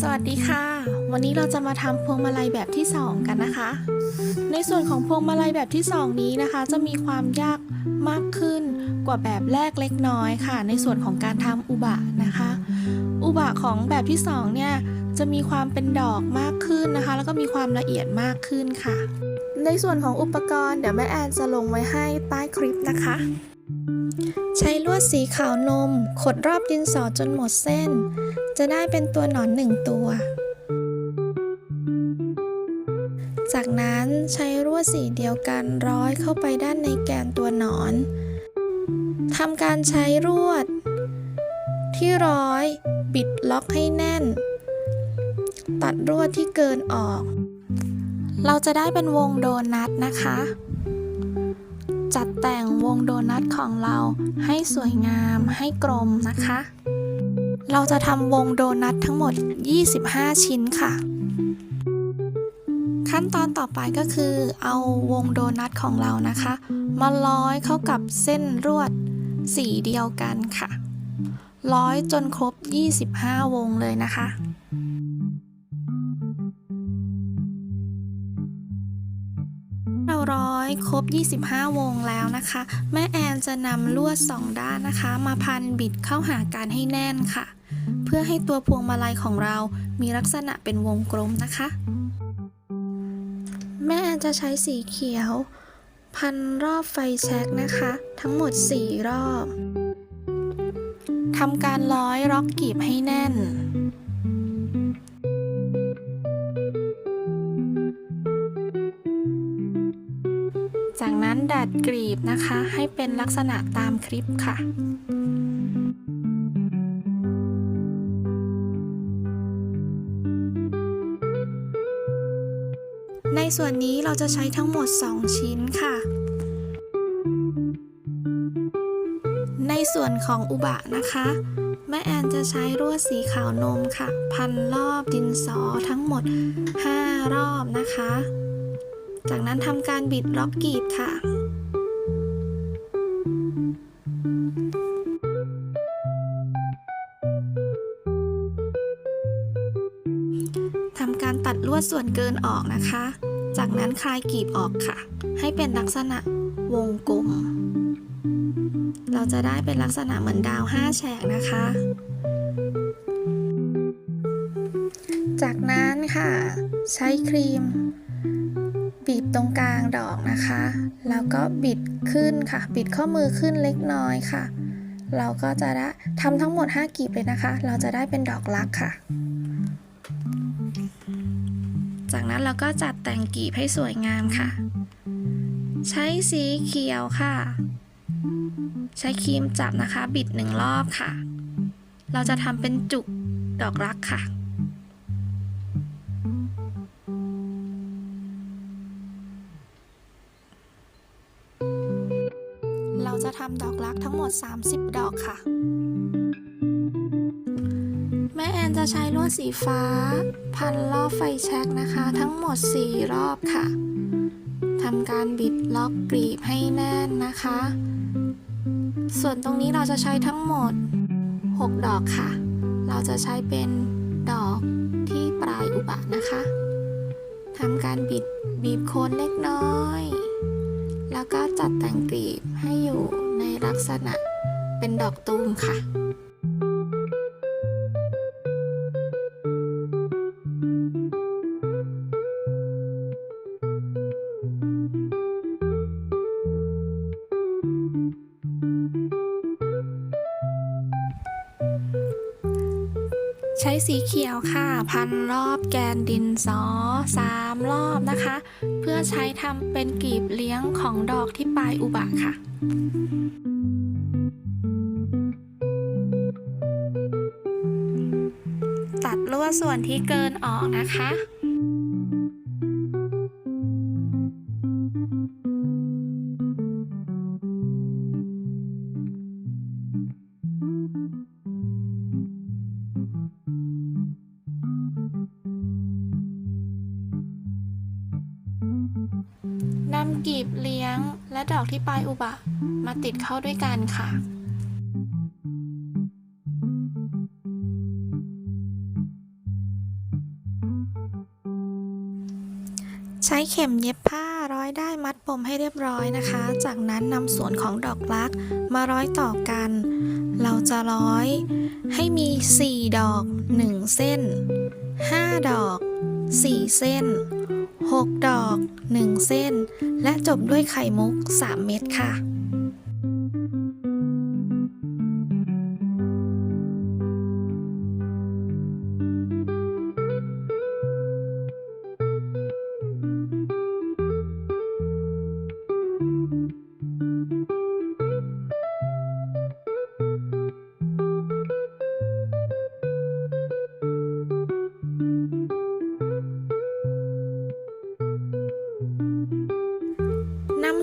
สวัสดีค่ะ วันนี้เราจะมาทำพวงมาลัยแบบที่ 2 กันนะคะ ในส่วนของพวงมาลัยแบบที่ 2 นี้นะคะ จะมีความยากมากขึ้นกว่าแบบแรกเล็กน้อยค่ะ ในส่วนของการทำอุบะนะคะ อุบะของแบบที่ 2 เนี่ย จะมีความเป็นดอกมากขึ้นนะคะ แล้วก็มีความละเอียดมากขึ้นค่ะ ในส่วนของอุปกรณ์เดี๋ยวแม่แอนจะลงไว้ให้ใต้คลิปนะคะ ใช้ลวดสีขาวนม ขดรอบดินสอจนหมดเส้น จะได้เป็นตัวหนอนหนึ่งตัว จากนั้นใช้ลวดสีเดียวกันร้อยเข้าไปด้านในแกนตัวหนอนทำการใช้ลวดที่ร้อย บิดล็อกให้แน่น ตัดลวดที่เกินออก เราจะได้เป็นวงโดนัทนะคะ จัดแต่งวงโดนัทของเราให้สวยงามให้กลมนะคะ เราจะทำวงโดนัททั้งหมด 25 ชิ้นค่ะ ขั้นตอนต่อไปก็คือเอาวงโดนัทของเรานะคะ มาร้อยเข้ากับเส้นรวดสีเดียวกันค่ะ ร้อยจนครบ 25 วงเลยนะคะ ร้อยครบ 25 วงแล้วนะคะ แม่แอนจะนำลวดสองด้านนะคะ มาพันบิดเข้าหากันให้แน่นค่ะ เพื่อให้ตัวพวงมาลัยของเรามีลักษณะเป็นวงกลมนะคะ แม่แอนจะใช้สีเขียว พันรอบไฟแช็กนะคะ ทั้งหมด 4 รอบทำการร้อยล็อกกีบให้แน่น ดัดกรีบนะคะ ให้เป็นลักษณะตามคลิปค่ะในส่วนนี้เราจะใช้ทั้งหมด 2 ชิ้นค่ะ ในส่วนของอุบะนะคะ แม่แอนจะใช้ลวดสีขาวนมค่ะ พันรอบดินสอทั้งหมด 5 รอบนะคะ จากนั้นทำการบิดล็อกกรีบค่ะ ลวดส่วนเกินออกนะคะ จากนั้นคลายกรีบออกค่ะ ให้เป็นลักษณะวงกลม เราจะได้เป็นลักษณะเหมือนดาว 5 แฉกนะคะ จากนั้นค่ะ ใช้ครีม บีบตรงกลางดอกนะคะ แล้วก็บิดขึ้นค่ะ บิดข้อมือขึ้นเล็กน้อยค่ะ เราก็จะได้ทำทั้งหมด 5กีบเลยนะคะ เราจะได้เป็นดอกรักค่ะ จากนั้นเราก็จัดแต่งกีบให้สวยงามค่ะ ใช้สีเขียวค่ะ ใช้ครีมจับนะคะ บิดหนึ่งรอบค่ะ เราจะทำเป็นจุกดอกรักค่ะเราจะทำดอกรักทั้งหมด 30 ดอกค่ะ แม่แอนจะใช้ลวดสีฟ้า พันรอบไฟแช็กนะคะ ทั้งหมด 4 รอบค่ะทำการบิดล็อกกรีบให้แน่นนะคะ ส่วนตรงนี้เราจะใช้ทั้งหมด 6 ดอกค่ะ เราจะใช้เป็นดอกที่ปลายอุบะนะคะทำการบิดบีบโคนเล็กน้อย แล้วก็จัดแต่งกลีบให้อยู่ในลักษณะเป็นดอกตูมค่ะ ใช้สีเขียวค่ะ พันรอบแกนดินสอสามรอบนะคะ เพื่อใช้ทำเป็นกลีบเลี้ยงของดอกที่ปลายอุบะค่ะตัดลวดส่วนที่เกินออกนะคะ ที่ปลายอุบะ มาติดเข้าด้วยกันค่ะ ใช้เข็มเย็บผ้าร้อยได้มัดปมให้เรียบร้อยนะคะ จากนั้นนำส่วนของดอกรักมาร้อยต่อกัน เราจะร้อยให้มี 4 ดอก 1 เส้น 5 ดอก 4 เส้น 6 ดอก 1 เส้น และจบด้วยไข่มุก 3 เม็ดค่ะ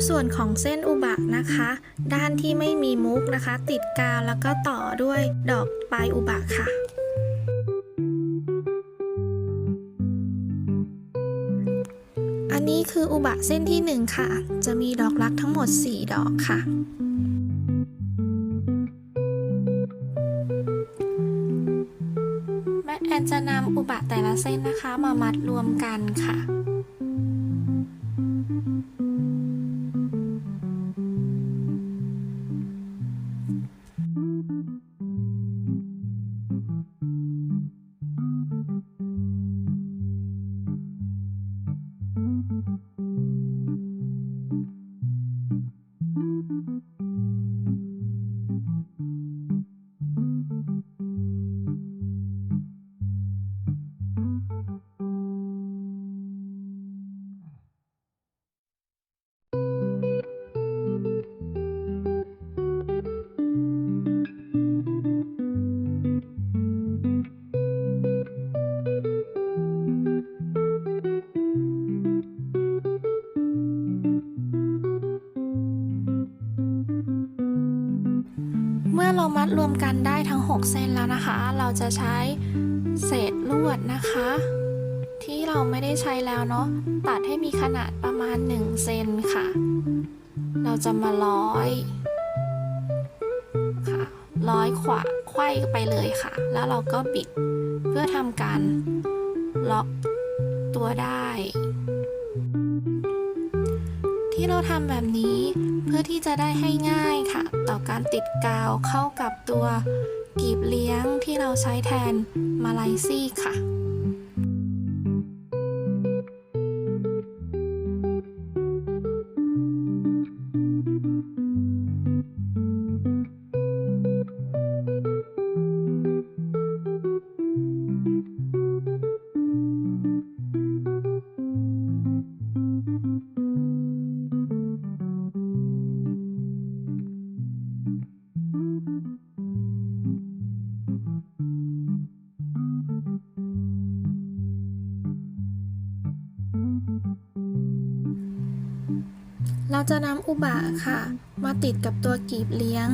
ส่วนของเส้นอุบะนะคะ ด้านที่ไม่มีมุกนะคะ ติดกาวแล้วก็ต่อด้วยดอกปลายอุบะค่ะ อันนี้คืออุบะเส้นที่ 1 ค่ะ จะมีดอกรักทั้งหมด 4 ดอกค่ะแม่แอนจะนำอุบะแต่ละเส้นนะคะมามัดรวมกันค่ะ เรารวมกันได้ทั้ง 6 เส้นแล้วนะคะ เราจะใช้เศษลวดนะคะ ที่เราไม่ได้ใช้แล้วเนาะตัดให้มีขนาดประมาณ 1 เซนค่ะ เราจะมาร้อยค่ะร้อยขวาไขว้ไปเลยค่ะ แล้วเราก็บิดเพื่อทำการล็อกตัวได้ ที่เราทำแบบนี้ เพื่อที่จะได้ให้ง่ายค่ะ ต่อการติดกาวเข้ากับตัวกีบเลี้ยงที่เราใช้แทนมาลายซี่ค่ะ เราจะนำอุบะค่ะ มาติดกับตัวกีบเลี้ยง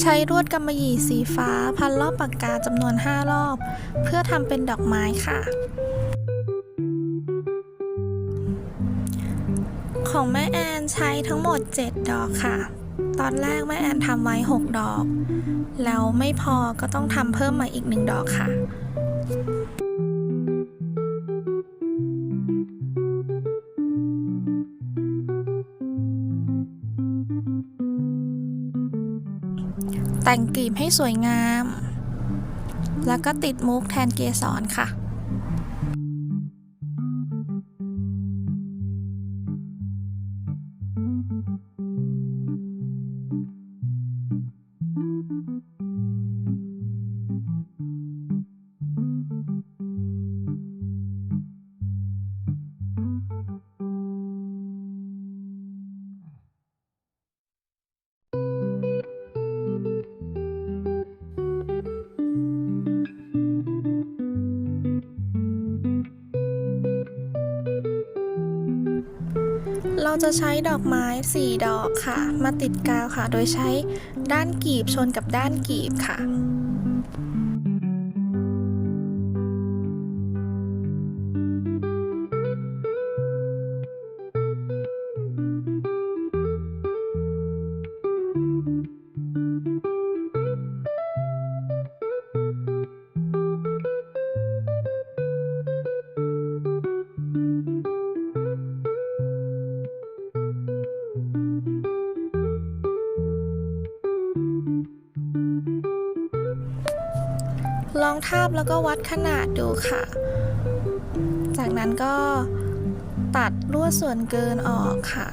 ใช้ลวดกำมะหยี่สีฟ้าพันรอบปากกาจำนวน 5 รอบ เพื่อทำเป็นดอกไม้ค่ะ ของแม่แอนใช้ทั้งหมด 7 ดอกค่ะ ตอนแรกแม่แอนทำไว้ 6 ดอก แล้วไม่พอก็ต้องทำเพิ่มมาอีก 1 ดอกค่ะ แต่งกลีบให้สวยงาม แล้วก็ติดมุกแทนเกสรค่ะ เราจะใช้ดอกไม้ 4 ดอกค่ะ มาติดกาวค่ะ โดยใช้ด้านกีบชนกับด้านกีบค่ะ ลองทาบแล้วก็วัดขนาดดูค่ะ จากนั้นก็ตัดลวดส่วนเกินออกค่ะ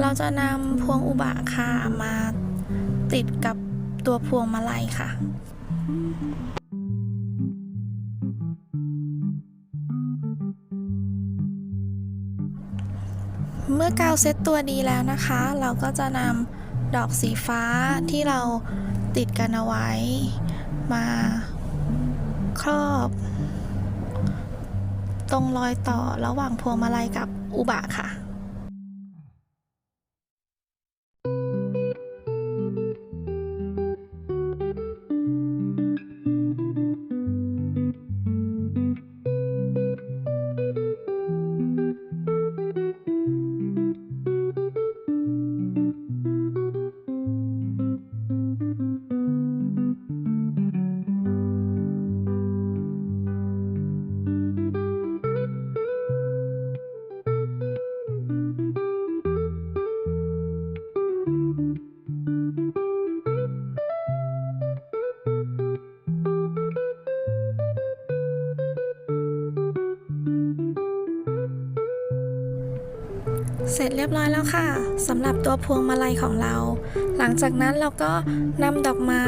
เราจะนำพวงอุบะค่ะมาติดกับตัวพวงมาลัยค่ะ เมื่อกาวเซตตัวดีแล้วนะคะ เราก็จะนำดอกสีฟ้าที่เราติดกันเอาไว้ มาครอบ ตรงรอยต่อระหว่างพวงมาลัยกับอุบะค่ะ เสร็จเรียบร้อยแล้วค่ะสำหรับตัวพวงมาลัยของเรา หลังจากนั้นเราก็นำดอกไม้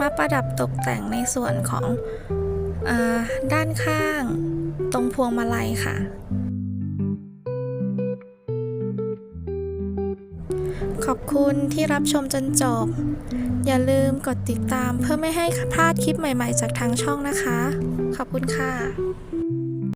มาประดับตกแต่งในส่วนของอด้านข้าง ตรงพวงมาลัยค่ะ ขอบคุณที่รับชมจนจบ อย่าลืมกดติดตามเพื่อไม่ให้พลาดคลิปใหม่ๆ จากทางช่องนะคะ ขอบคุณค่ะ